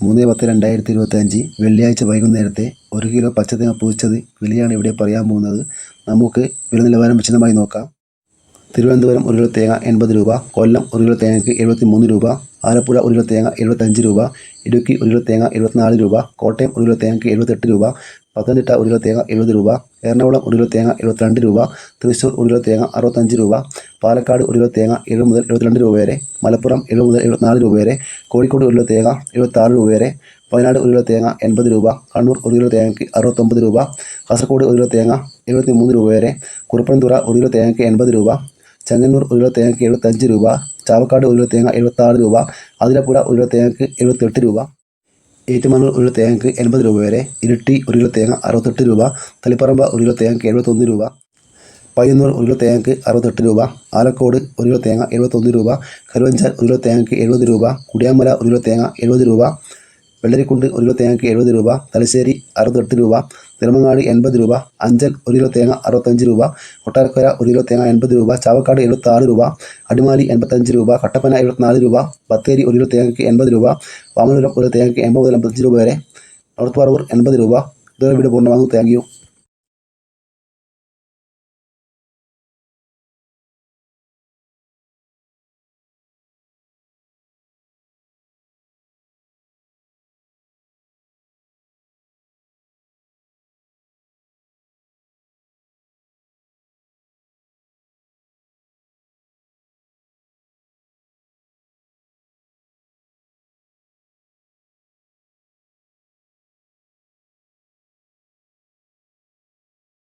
മൂന്ന് പത്ത് രണ്ടായിരത്തി ഇരുപത്തഞ്ച് വെള്ളിയാഴ്ച വൈകുന്നേരത്തെ ഒരു കിലോ പച്ചത്തേങ്ങ പൂച്ചത് വിലയാണ് ഇവിടെ പറയാൻ പോകുന്നത്. നമുക്ക് വില നിലവാരം വിശദമായി നോക്കാം. തിരുവനന്തപുരം ഒരു കിലോ തേങ്ങ എൺപത് രൂപ കൊല്ലം ഒരു കിലോ തേങ്ങയ്ക്ക് എഴുപത്തി മൂന്ന് രൂപ ആലപ്പുഴ ഒരു കിലോ തേങ്ങ എഴുപത്തഞ്ച് രൂപ ഇടുക്കി ഒരു കിലോ തേങ്ങ എഴുപത്തിനാല് രൂപ കോട്ടയം ഒരു കിലോ തേങ്ങയ്ക്ക് എഴുപത്തെട്ട് രൂപ പത്തനംതിട്ട ഒരു കിലോ തേങ്ങ എഴുപത് രൂപ എറണാകുളം ഒരു കിലോ തേങ്ങ എഴുപത്തിരണ്ട് രൂപ തൃശ്ശൂർ ഒരു കിലോ തേങ്ങ അറുപത്തഞ്ച് രൂപ പാലക്കാട് ഒരു കിലോ തേങ്ങ എഴുപത് മുതൽ എഴുപത്തിരണ്ട് രൂപ വരെ മലപ്പുറം എഴുപത് മുതൽ എഴുപത്തിനാല് രൂപ വരെ കോഴിക്കോട് ഒരു കിലോ തേങ്ങ എഴുപത്താറ് രൂപ വരെ വയനാട് ഒരു കിലോ തേങ്ങ എൺപത് രൂപ കണ്ണൂർ ഒരു കിലോ തേങ്ങയ്ക്ക് അറുപത്തൊമ്പത് രൂപ കാസർഗോഡ് ഒരു കിലോ തേങ്ങ എഴുപത്തി മൂന്ന് രൂപ വരെ കുറുപ്പൻതുറ ഒരു കിലോ തേങ്ങയ്ക്ക് എൺപത് രൂപ ചെങ്ങന്നൂർ ഒരു കിലോ തേങ്ങയ്ക്ക് എഴുപത്തഞ്ച് രൂപ ചാവക്കാട് ഒരു കിലോ തേങ്ങ എഴുപത്താറ് രൂപ അതിരപ്പുഴ ഒരു കിലോ തേങ്ങയ്ക്ക് എഴുപത്തെട്ട് രൂപ ഏറ്റുമാനൂർ ഒരു കിലോ തേങ്ങയ്ക്ക് എൺപത് രൂപ വരെ ഇരിട്ടി ഒരു കിലോ തേങ്ങ അറുപത്തെട്ട് രൂപ തളിപ്പറമ്പ ഒരു കിലോ തേങ്ങയ്ക്ക് എഴുപത്തൊന്ന് രൂപ പയ്യന്നൂർ ഒരു കിലോ തേങ്ങയ്ക്ക് അറുപത്തെട്ട് രൂപ ആലക്കോട് ഒരു കിലോ തേങ്ങ എഴുപത്തൊന്ന് രൂപ കരുവഞ്ചാൽ ഒരു കിലോ തേങ്ങയ്ക്ക് എഴുപത് രൂപ കുടിയാമല ഒരു കിലോ തേങ്ങ എഴുപത് രൂപ വെള്ളരിക്കുണ്ട് ഒരു കിലോ തേങ്ങയ്ക്ക് എഴുപത് രൂപ തലശ്ശേരി അറുപത്തെട്ട് രൂപ തിരുമങ്ങാട് എൺപത് രൂപ അഞ്ചൽ ഒരു കിലോ തേങ്ങ അറുപത്തഞ്ച് രൂപ കൊട്ടാരക്കര ഒരു കിലോ തേങ്ങ എൺപത് രൂപ ചാവക്കാട് എഴുപത്താറ് രൂപ അടിമാലി എൺപത്തഞ്ച് രൂപ കട്ടപ്പന എഴുപത്തിനാല് രൂപ ബത്തേരി ഒരു കിലോ തേങ്ങയ്ക്ക് എൺപത് രൂപ വാമനപുരം ഒരു കിലോ തേങ്ങയ്ക്ക് എൺപത് മുതൽ അമ്പത്തഞ്ച് രൂപ വരെ നോർത്ത് പറവൂർ എൺപത് രൂപ ഇതോടെ വീട് പൂർണമാകും. Thank you